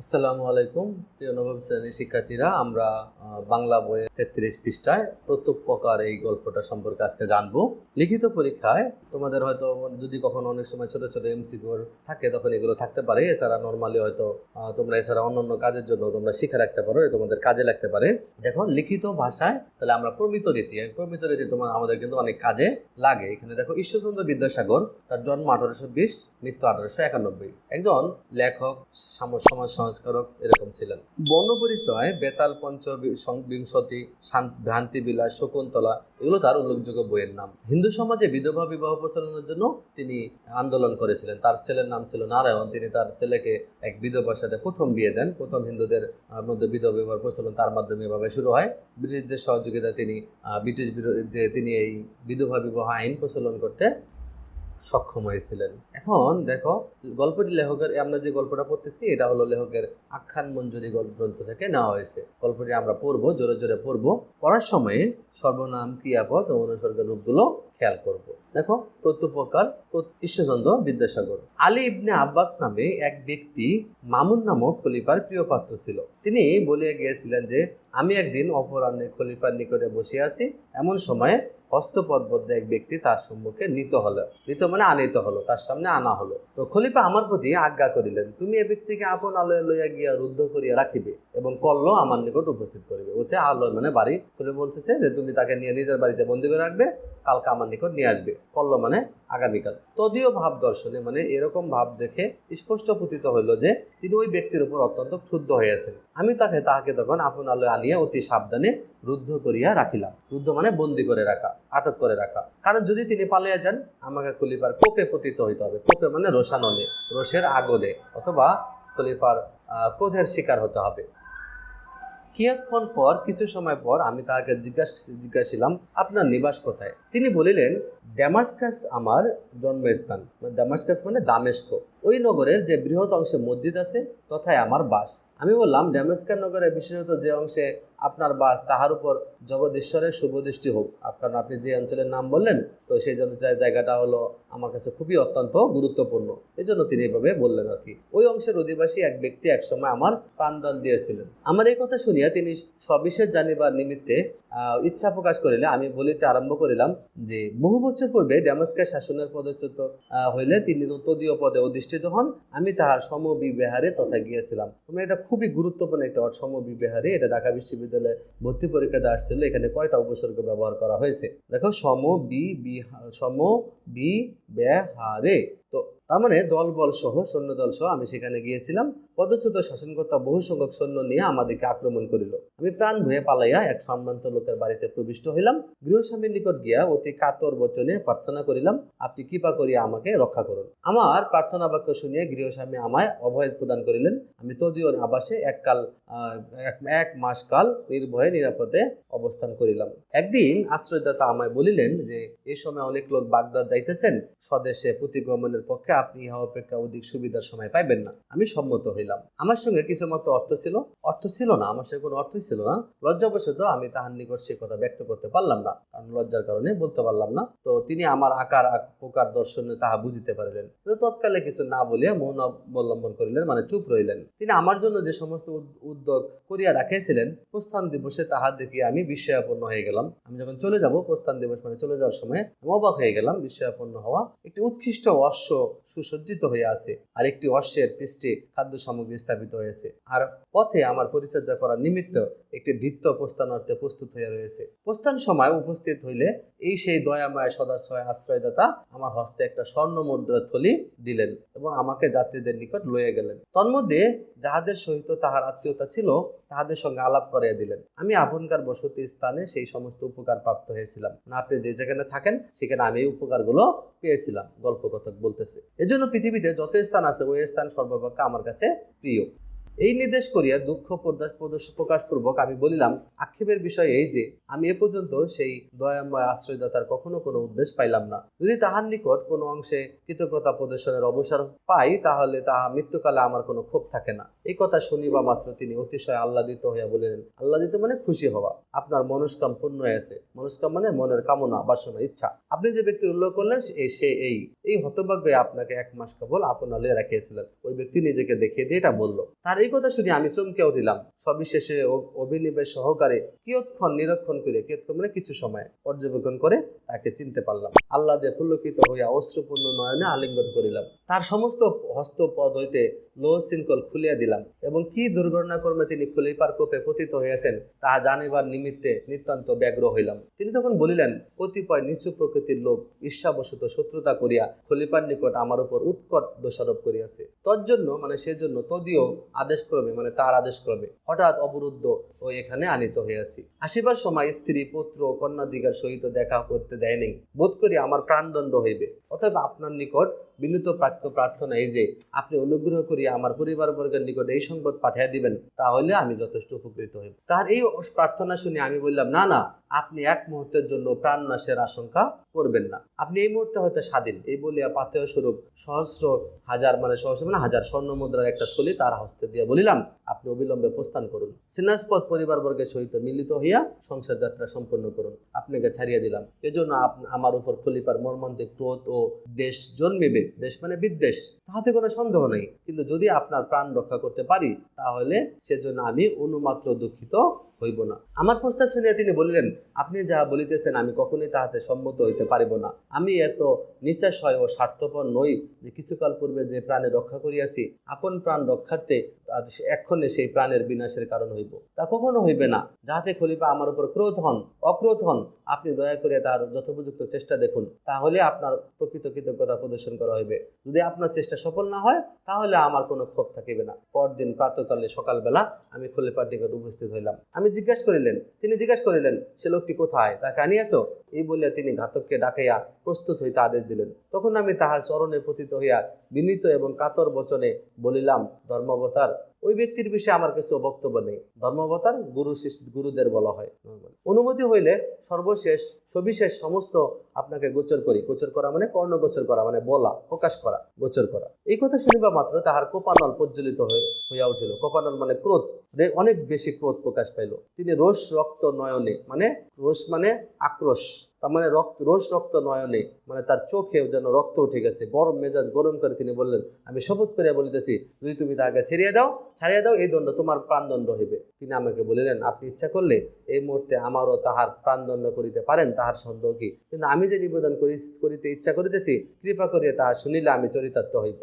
আসসালামু আলাইকুম, প্রিয় নবম শ্রেণির শিক্ষার্থীরা। আমরা বাংলা বইয়ের তেত্রিশ পৃষ্ঠায় প্রত্যুপকার এই গল্পটা সম্পর্কে আজকে জানব। লিখিত পরীক্ষায় তোমাদের হয়তো যদি কখনো অনেক সময় ছোট ছোট এমসিকিউর থাকে, তখন এগুলো থাকতে পারে। এছাড়া নর্মালি হয়তো তোমরা এছাড়া অন্যান্য কাজের জন্য তোমরা শিখে রাখতে পারো তোমাদের কাজে লাগতে পারে। দেখো, লিখিত ভাষায় তাহলে আমরা প্রমিত রীতি প্রমিত রীতি তোমার আমাদের কিন্তু অনেক কাজে লাগে। এখানে দেখো, ঈশ্বরচন্দ্র বিদ্যাসাগর, তার জন্ম আঠারোশো বিশ, মৃত্যু আঠারোশো একানব্বই। একজন লেখক, সাম- সমাজ সংস্কারক এরকম ছিলেন। বর্ণ পরিচয় বেতাল পঞ্চ বিংশতি ভ্রান্তি বিলাস শকুন্তলা, এগুলো তার উল্লেখযোগ্য বইয়ের নাম। হিন্দু সমাজে বিধবা বিবাহ প্রচলনের জন্য তিনি আন্দোলন করেছিলেন। তার ছেলের নাম ছিল নারায়ণ। তিনি তার ছেলেকে এক বিধবার সাথে প্রথম বিয়ে দেন। প্রথম হিন্দুদের মধ্যে বিধবা বিবাহ প্রচলন তার মাধ্যমে এভাবে শুরু হয়। ব্রিটিশদের সহযোগিতা তিনি ব্রিটিশ বিরোধী তিনি এই বিধবা বিবাহ আইন প্রচলন করতে সক্ষম হয়েছিলেন। এখন দেখো, গল্পটি লেখকের, আমরা যে গল্পটা পড়তেছি, এটা হলো লেখকের আখ্যান মঞ্জুরি গল্প গ্রন্থ থেকে নেওয়া হয়েছে। গল্পটি আমরা পড়ব, জোরে জোরে পড়ব। পড়ার সময়ে সর্বনাম, ক্রিয়াপদ ও অনুসর্গের রূপগুলো খেয়াল করব। দেখো, প্রত্যুপকার ঈশ্বরচন্দ্র বিদ্যাসাগর। আলী ইবনে আব্বাস নামে এক ব্যক্তি মামুন নামক খলিফার প্রিয় পাত্র ছিল। তিনি বলিয়া গিয়েছিলেন যে, আমি একদিন অপরাহ্নে খলিফার নিকটে বসে আছি। এমন সময়ে হস্তপদবদ্ধ এক ব্যক্তি তার সম্মুখে নিত হলো। নিত মানে আনিত হলো, তার সামনে আনা হলো। তো খলিফা আমার প্রতি আজ্ঞা করিলেন, তুমি এ ব্যক্তিকে আপন আলোয় লইয়া গিয়া রুদ্ধ করিয়া রাখিবে এবং কল্ল আমার নিকট উপস্থিত করিবে। বলছে আলোয় মানে বাড়ি। খুলে বলছে যে, তুমি তাকে নিয়ে নিজের বাড়িতে বন্দী করে রাখবে, কালকে আমার নিকট নিয়ে আসবে। কল্ল মানে আগামীকাল। তদীয় ভাব দর্শনে মানে এরকম ভাব দেখে স্পষ্ট প্রতীত হইল যে তিনি ওই ব্যক্তির উপর অত্যন্ত ক্ষুদ্ধ হইয়াছেন আমি তাকে তাহাকে তখন আপন আলোয় আনিয়া অতি সাবধানে রুদ্ধ করিয়া রাখিলাম। রুদ্ধ মানে বন্দি করে রাখা, আটক করে রাখা। কারণ যদি তিনি পালিয়ে যান, আমাকে খলিফার কোপে পতিত হইতে হবে। কোপে মানে রোশানলে রোষের আগলে অথবা খলিফার ক্রোধের শিকার হতে হবে। কিয়ৎক্ষণ পর, কিছু সময় পর আমি তাহাকে জিজ্ঞাসা জিজ্ঞাসিলাম, আপনার নিবাস কোথায়? তিনি বলিলেন ড্যামাসকাস আমার জন্মস্থান। ড্যামাসকাস ড্যামাস্কাস মানে দামেস্ক। ওই নগরের যে বৃহৎ অংশে মসজিদ আছে, তথায় আমার বাস। আমি বললাম ড্যামাস্কার নগরে বিশেষত যে অংশে আপনার বাস তাহার উপর জগদীশ্বরের শুভদৃষ্টি হোক। কারণ আপনি যে অঞ্চলের নাম বললেন, তো সেই জন্য জায়গাটা হলো আমার কাছে খুবই অত্যন্ত গুরুত্বপূর্ণ। এই জন্য তিনি এভাবে বললেন আর কি। ওই অংশের অধিবাসী এক ব্যক্তি একসময় আমার প্রাণদান দিয়েছিলেন। আমার এই কথা শুনিয়া তিনি সবিশেষ জানিবার নিমিত্তে ইচ্ছা প্রকাশ করিলে, আমি বলিতে আরম্ভ করিলাম যে, বহু বছর পূর্বে ড্যামাস্কার শাসনের পদচ্যুত হইলে তিনি তদীয় পদে অধিষ্ঠিত হন। আমি তাহার সমবিবেহারে তথা গিয়েছিলাম। তোমরা এটা খুবই গুরুত্বপূর্ণ একটা সমবিবেহারে এটা ঢাকা বিশ্ববিদ্যালয়ে ভর্তি পরীক্ষা দেওয়া আসছিল। এখানে কয়টা উপসর্গ ব্যবহার করা হয়েছে? দেখো, সম, বি সম, বি বেহারে তো তার মানে দলবল সহ সৈন্য দল সহ আমি সেখানে গিয়েছিলাম। পদচ্যুত শাসনকর্তা বহু সংখ্যক সৈন্য নিয়ে আমাদেরকে আক্রমণ করিল। আমি প্রাণ ভয়ে পালাইয়া এক সম্ভ্রান্ত লোকের বাড়িতে প্রবিষ্ট হইলাম। গৃহস্বামীর নিকট গিয়া অতি কাতর বচনে প্রার্থনা করিলাম, আপনি কৃপা করিয়া আমাকে রক্ষা করুন। আমার প্রার্থনা বাক্য শুনিয়ে গৃহস্বামী আমায় অভয় প্রদান করিলেন। আমি তদীয় আবাসে এককাল এক- মাস কাল নির্ভয়ে নিরাপদে অবস্থান করিলাম। একদিন আশ্রয়দাতা আমায় বলিলেন যে এই সময় অনেক লোক বাগদাদ যাইতেছেন। স্বদেশে প্রতিগমনের পক্ষে আপনি ইহা অপেক্ষা অধিক সুবিধার সময় পাইবেন না। আমি সম্মত হইলাম। আমার সঙ্গে কিছু মতো অর্থ ছিল? অর্থ ছিল না, আমার সঙ্গে কোনো অর্থই ছিল না। লজ্জাবশত আমি তাহার নিকট সে কথা ব্যক্ত করতে পারলাম না, কারণ লজ্জার কারণে বলতে পারলাম না। তো তিনি আমার আকার আক- প্রকার দর্শনে তাহা বুঝিতে পারিলেন। তৎকালে কিছু না বলিয়া মৌন অবলম্বন করিলেন মানে চুপ রইলেন। তিনি আমার জন্য যে সমস্ত উদ- উদ্যোগ করিয়া রাখিয়াছিলেন, প্রস্থান দিবসে তাহা দেখিয়ে আমি বিস্ময়াপন্ন হয়ে গেলাম। আমি যখন চলে যাব, প্রস্থান দিবস মানে চলে যাওয়ার সময় অবাক হয়ে গেলাম। বিস্ময়াপন্ন হওয়া একটি উৎকৃষ্ট অশ্ব সুসজ্জিত হয়ে আছে, আর একটি অশ্বের পৃষ্ঠে খাদ্য সামগ্রী স্থাপিত হয়েছে। আর পথে আমার পরিচর্যা করার নিমিত্ত একটি ভিত্ত প্রস্থানার্থে প্রস্তুত হয়ে রয়েছে। প্রস্থান সময় উপস্থিত হইলে এই সেই দয়াময় সদাশয় আশ্রয়দাতা আমার হস্তে একটা স্বর্ণ মুদ্রার থলি দিলেন এবং আমাকে যাত্রীদের নিকট লয়ে গেলেন। তন্মধ্যে যাহাদের সহিত তাহার আত্মীয়তা ছিল, তাহাদের সঙ্গে আলাপ করিয়া দিলেন। আমি আপনকার বসতি স্থানে সেই সমস্ত উপকার প্রাপ্ত হয়েছিলাম। না আপনি যে যেখানে থাকেন, সেখানে আমি এই উপকারগুলো পেয়েছিলাম। গল্প কথক বলতেছে এজন্য পৃথিবীতে যত স্থান আছে ওই স্থান সর্বাপেক্ষা আমার কাছে প্রিয়। এই নির্দেশ করিয়া দুঃখ প্রদা- প্রদর্শ- প্রকাশপূর্বক আমি বলিলাম, আক্ষেপের বিষয় এই যে, আমি এ পর্যন্ত সেই দয়াময় আশ্রয়দাতার কখনো কোনো উদ্দেশ পাইলাম না। যদি তাহার নিকট কোনো অংশে কৃতজ্ঞতা প্রদর্শনের অবসর পাই, তাহলে তাহা মৃত্যুকালে আমার কোনো ক্ষোভ থাকে না। এই কথা শুনিবা মাত্র তিনি অতিশয় আহ্লাদিত হইয়া বলিলেন, আহ্লাদিত মানে খুশি হওয়া। আপনার মনস্কাম পূর্ণ হয়েছে মনস্কাম মানে মনের কামনা, বাসনা, ইচ্ছা। আপনি যে ব্যক্তির উল্লেখ করলেন, সে- এই। এই হতভাগ্যে আপনাকে এক মাস কেবল আপনালে রাখিয়েছিলেন। ওই ব্যক্তি নিজেকে দেখিয়ে দিয়ে এটা বলল। তার এই কথা শুনে আমি চমকে উঠিলাম। সবিশেষে অভিনিবেশ সহকারে কিয়ৎক্ষণ নিরীক্ষণ করে কিয়ৎক্ষণ মানে কিছু সময় পর্যবেক্ষণ করে তাকে চিনতে পারলাম। আল্লাহ দিয়ে পুলকিত হইয়া অশ্রুপূর্ণ নয়নে আলিঙ্গন করিলাম। তার সমস্ত হস্তপদ হইতে লোহ শৃঙ্খল খুলিয়া দিলাম এবং কি দুর্ঘটনা কর্মে তিনি খলিফার কোপে পতিত হইয়াছেন তাহা জানিবার নিমিত্তে নিতান্ত ব্যগ্র হইলাম। তিনি তখন বলিলেন, কতিপয় নিচু প্রকৃতির লোক ঈর্ষাবশত শত্রুতা করিয়া খলিফার নিকট আমার উপর উৎকট দোষারোপ করিয়াছে। তজ্জন্য মানে সেজন্য তদীয় আদেশক্রমে মানে তার আদেশ করবে। হঠাৎ অবরুদ্ধ ও এখানে আনিত হইয়াছি আসিবার সময় স্ত্রী, পুত্র ও কন্যাদিগার সহিত দেখা করতে দেয় নাই বোধ করি আমার প্রাণদণ্ড হইবে। অথবা আপনার নিকট বিনীত প্রাক্য প্রার্থনা এই যে আপনি অনুগ্রহ করিয়া আমার পরিবারবর্গের নিকট এই সংবাদ পাঠিয়ে দিবেন, তাহলে আমি যথেষ্ট উপকৃত হইব। তার এই প্রার্থনা শুনে আমি বললাম, না না, আপনি এক মুহূর্তের জন্য প্রাণ নাশের আশঙ্কা করবেন না। আপনি এই মুহূর্তে হয়তো স্বাধীন। এই বলিয়া পাথেয় স্বরূপ সহস্র হাজার মানে সহস্র মানে হাজার স্বর্ণ মুদ্রার একটা থলি তার হস্তে দিয়ে বলিলাম, আপনি অবিলম্বে প্রস্থান করুন। সিনাসপদ পরিবারবর্গের সহিত মিলিত হইয়া সংসার যাত্রা সম্পন্ন করুন। আপনাকে ছাড়িয়ে দিলাম। এজন্য আমার উপর খলিফার মর্মান্তিক ক্রোধ ও দেশ জন্মিবে। দেশ মানে বিদ্বেষ। তাহাতে কোনো সন্দেহ নেই। কিন্তু যদি আপনার প্রাণ রক্ষা করতে পারি, তাহলে সেজন্য আমি অনুমাত্র দুঃখিত হইব না। আমার প্রস্তাব শুনিয়া তিনি বলিলেন, আপনি যা বলিতেছেন, আমি কখনোই তাহাতে সম্মত হইতে পারিব না। আমি এত নিশ্চাসয় ও স্বার্থপর নই যে কিছুকাল পূর্বে যে প্রাণে রক্ষা করিয়াছি, আপন প্রাণ রক্ষার্থে আজ এক্ষণে সেই প্রাণের বিনাশের কারণ হইব। তা কখনো হইবে না। যাহাতে খলিফা আমার উপর ক্রোধ হন, অক্রোধ হন, আপনি দয়া করে তার যথোপযুক্ত চেষ্টা দেখুন। তাহলে আপনার প্রকৃত কৃতজ্ঞতা প্রদর্শন করা হইবে। যদি আপনার চেষ্টা সফল না হয়, তাহলে আমার কোনো ক্ষোভ থাকিবে না। পরদিন প্রাতকালে সকালবেলা আমি খলিফার নিকট উপস্থিত হইলাম। আমি জিজ্ঞাসা করিলেন, তিনি জিজ্ঞাসা করিলেন, সে লোকটি কোথায়? তাকে আনিয়াছো? এই বলিয়া তিনি ঘাতককে ডাকাইয়া প্রস্তুত হইতে আদেশ দিলেন। তখন আমি তাহার চরণে পতিত হইয়া বিনীত এবং কাতর বচনে বলিলাম, ধর্মাবতার, ওই ব্যক্তির বিষয়ে আমার কাছে বক্তব্য নেই। ধর্মাবতার গুরু গুরুদের বলা হয়। অনুমতি হইলে সর্বশেষ, সবিশেষ সমস্ত আপনাকে গোচর করি। গোচর করা মানে কর্ণ গোচর করা মানে বলা, প্রকাশ করা, গোচর করা। এই কথা শুনিবা মাত্র তাহার কোপানল প্রজ্বলিত হইয়া উঠিল। কোপানল মানে ক্রোধ অনেক বেশি ক্রোধ প্রকাশ পাইল। তিনি রোষ রক্ত নয়নে মানে রোষ মানে আক্রোশ। তার মানে রক্ত, রোজ রক্ত নয়নে মানে তার চোখে যেন রক্ত উঠে গেছে। গরম মেজাজ গরম করে তিনি বললেন, আমি শপথ করিয়া বলিতেছি, যদি তুমি তাকে ছেড়িয়ে দাও, ছাড়িয়ে দাও, এই দণ্ড তোমার প্রাণদণ্ড হইবে। তিনি আমাকে বলিলেন, আপনি ইচ্ছা করলে এই মুহূর্তে আমারও তাহার প্রাণদণ্ড করিতে পারেন, তাহার সন্দেহ কি? কিন্তু আমি যে নিবেদন করি, করিতে ইচ্ছা করিতেছি, কৃপা করিয়া তাহা শুনিলে আমি চরিতার্থ হইব।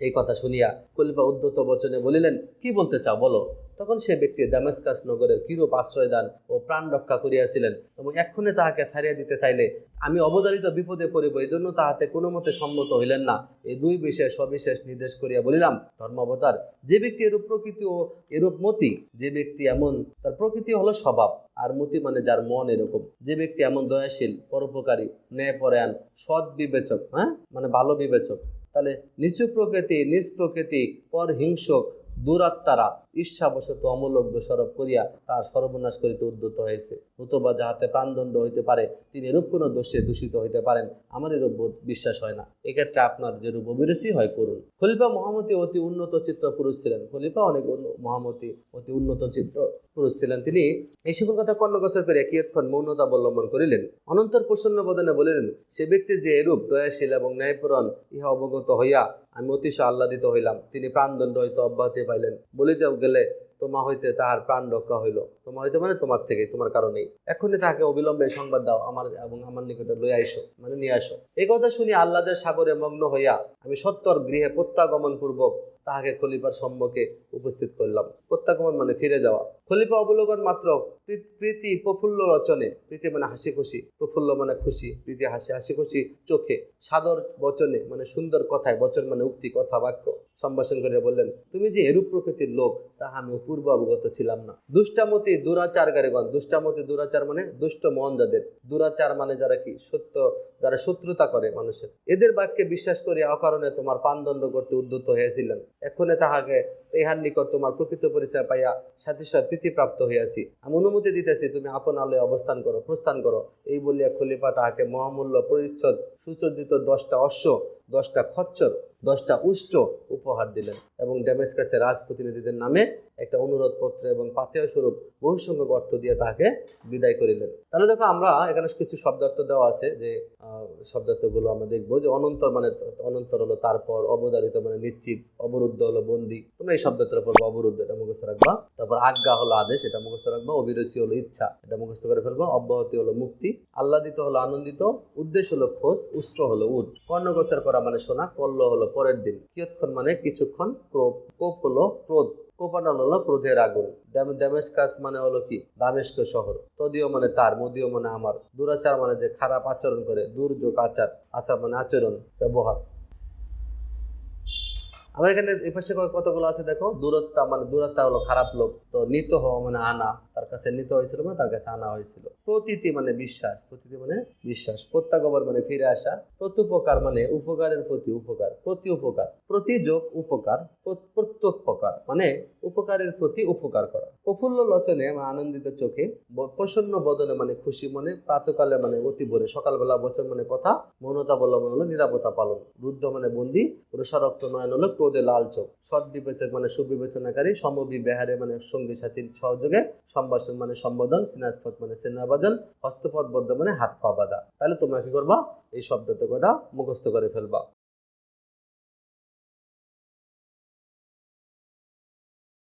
এই কথা শুনিয়া কলিপা উদ্ধত বচনে বলিলেন, কি বলতে চাও বলো? তখন সে ব্যক্তি দামেস্কাস নগরের কিরূপ আশ্রয়দান ও প্রাণ রক্ষা করিয়াছিলেন এবং এক্ষণে তাহাকে ছাড়িয়া দিতে চাইলে আমি অবদারিত বিপদে পড়িব এই জন্য তাহাতে কোনো মতে সম্মত হইলেন না। এই দুই বিষয়ে সবিশেষ নির্দেশ করিয়া বলিলাম, ধর্মাবতার, যে ব্যক্তি এরূপ প্রকৃতি ও এরূপ মতি, যে ব্যক্তি এমন, তার প্রকৃতি হলো স্বভাব, আর মতি মানে যার মন এরকম। যে ব্যক্তি এমন দয়াশীল, পরোপকারী, ন্যায়পরায়ণ, সৎ বিবেচক হ্যাঁ? মানে ভালো বিবেচক তাহলে নিচু প্রকৃতি নিজ প্রকৃতি পর হিংসক দুরাত্মারা। ঈর্ষাবশত অমূলক দোষারোপ করিয়া তার সর্বনাশ করিতে উদ্যত হয়েছে। নতুবা যাহাতে প্রাণদণ্ড হইতে পারে, তিনি এরূপ কোনো দোষে দূষিত হইতে পারেন, আমার এরূপ বিশ্বাস হয় না। এক্ষেত্রে আপনার যেরূপ অভিরুচি হয়, করুন। খলিফা মহামতি অতি উন্নত চিত্র পুরুষ ছিলেন। খলিফা অনেক মহামতি অতি উন্নত চিত্র পুরুষ ছিলেন। তিনি এই সকল কথা কর্ণগোচর করিয়া কিয়ৎক্ষণ মৌনতা অবলম্বন করিলেন। অনন্তর প্রসন্ন বদনে বলিলেন, সে ব্যক্তি যে এরূপ দয়াশীল এবং ন্যায়পরণ ইহা অবগত হইয়া আমি অতিশয় আহ্লাদিত হইলাম। তিনি প্রাণদণ্ড হইতে অব্যাহতি পাইলেন। বলিতে গেলে তোমা হইতে তাহার প্রাণ রক্ষা হইল। তোমা হইতে মানে তোমার থেকে তোমার কারণেই। এখনই তাহাকে অবিলম্বে সংবাদ দাও আমার এবং আমার নিকটে লই আইসো মানে নিয়ে আসো। এই কথা শুনি আহ্লাদের সাগরে মগ্ন হইয়া আমি সত্তর গৃহে প্রত্যাগমন পূর্বক তাহাকে খলিফার সম্মুখে উপস্থিত করলাম। প্রত্যাগমন মানে ফিরে যাওয়া। খলিফা অবলোকন মাত্র প্রীতি প্রফুল্ল রচনে, প্রীতি মানে হাসি খুশি, প্রফুল্ল মানে খুশি, প্রীতি হাসি হাসি খুশি চোখে, সাদর বচনে মানে সুন্দর কথায়, বচন মানে উক্তি, কথা, বাক্য, সম্ভাষণ করে বললেন, তুমি যে এরূপ প্রকৃতির লোক, তাহা আমি পূর্ব অবগত ছিলাম না। দুষ্টামতি দুরাচারকারীগণ দুষ্টামতি দুরাচার মানে দুষ্ট মন যাদের, দুরাচার মানে যারা কি, সত্য, যারা শত্রুতা করে মানুষের। এদের বাক্যে বিশ্বাস করে অকারণে তোমার পানদণ্ড করতে উদ্যত হয়েছিলেন এক্ষণে তাহাকে ইহার নিকট তোমার প্রকৃত পরিচয় পাইয়া সাথীসয় প্রীতিপ্রাপ্ত হইয়াছি। আমি দিতেছি, তুমি আপন আলোয় অবস্থান করো, প্রস্থান করো। এই বলিয়া খলিফা তাহাকে মহামূল্য পরিচ্ছদ সুসজ্জিত দশটা অশ্ব দশটা খচ্চর, দশটা উষ্ট উপহার দিলেন এবং ড্যামেস্কাসের রাজপ্রতিনিধিদের নামে একটা অনুরোধ পত্র এবং পাথেয় স্বরূপ বহু সংখ্যক অর্থ দিয়ে তাকে বিদায় করিলেন। তাহলে দেখো আমরা এখানে কিছু শব্দার্থ দেওয়া আছে যে শব্দার্থগুলো আমরা দেখব যে অনন্তর মানে অনন্তর হলো তারপর, অবধারিত মানে নিশ্চিত, অবরুদ্ধ হলো বন্দি। তোমরা এই শব্দটার পর অবরুদ্ধ, এটা মুখস্থ রাখবা। তারপর আজ্ঞা হলো আদেশ, এটা মুখস্থ রাখবা। অভিরুচি হলো ইচ্ছা, এটা মুখস্থ করে ফেলবা। অব্যাহতি হলো মুক্তি। আহ্লাদিত হলো আনন্দিত। উদ্দেশ্য হলো খোঁজ, উষ্ট হলো উঠ কর্ণগোচর করা মানে শোনা কল্ল হলো পরের দিন। কিয়ৎক্ষণ মানে কিছুক্ষণ ক্রোপ কোপ হলো ক্রোধ কোপানল হলো ক্রোধের আগুন। দাম- দামেস্কাস মানে হলো কি? দামেস্ক শহর। তদীয় মানে তার, মদীয় মানে আমার। দুরাচার মানে যে খারাপ আচরণ করে, দুর্যোগ আচার আচার মানে আচরণ, ব্যবহার। আমার এখানে এই পাশে কতগুলো আছে দেখো? দূরত্ব মানে দূরত্ব হলো খারাপ লোক। তো নিত হওয়া মানে আনা। তার কাছে নিত হয়েছিল মানে তার কাছে আনা হয়েছিল। প্রতীতি মানে বিশ্বাস প্রতীতি মানে বিশ্বাস। প্রত্যাগমন মানে ফিরে আসা। প্রত্যুপকার মানে উপকারের প্রতি উপকার প্রতি উপকার। প্রতিযোগ উপকার প্র- প্রত্যুপকার মানে উপকারের প্রতি উপকার করা। প্রফুল্ল লোচনে মানে আনন্দিত চোখে প্রসন্ন বদনে মানে খুশি মনে প্রাতকালে মানে অতি ভোরে সকালবেলা বচন মানে কথা, মৌনতা অবলম্বন হলো নিরাপত্তা পালন। রুদ্ধ মানে বন্দি রসারক্ত নয়ন হলো ক্রোধে লাল চোখ। সৎ বিবেচক মানে সুবিবেচনাকারী সমবিবেহারে মানে সঙ্গী সাথীর সহযোগে সম্ভাষণ মানে সম্বোধন সিনাজপথ মানে সেনাবাজন হস্তপথবদ্ধ মানে হাত পা বাঁধা। তাহলে তোমরা কি করবা? এই শব্দটা কটা মুখস্থ করে ফেলবা।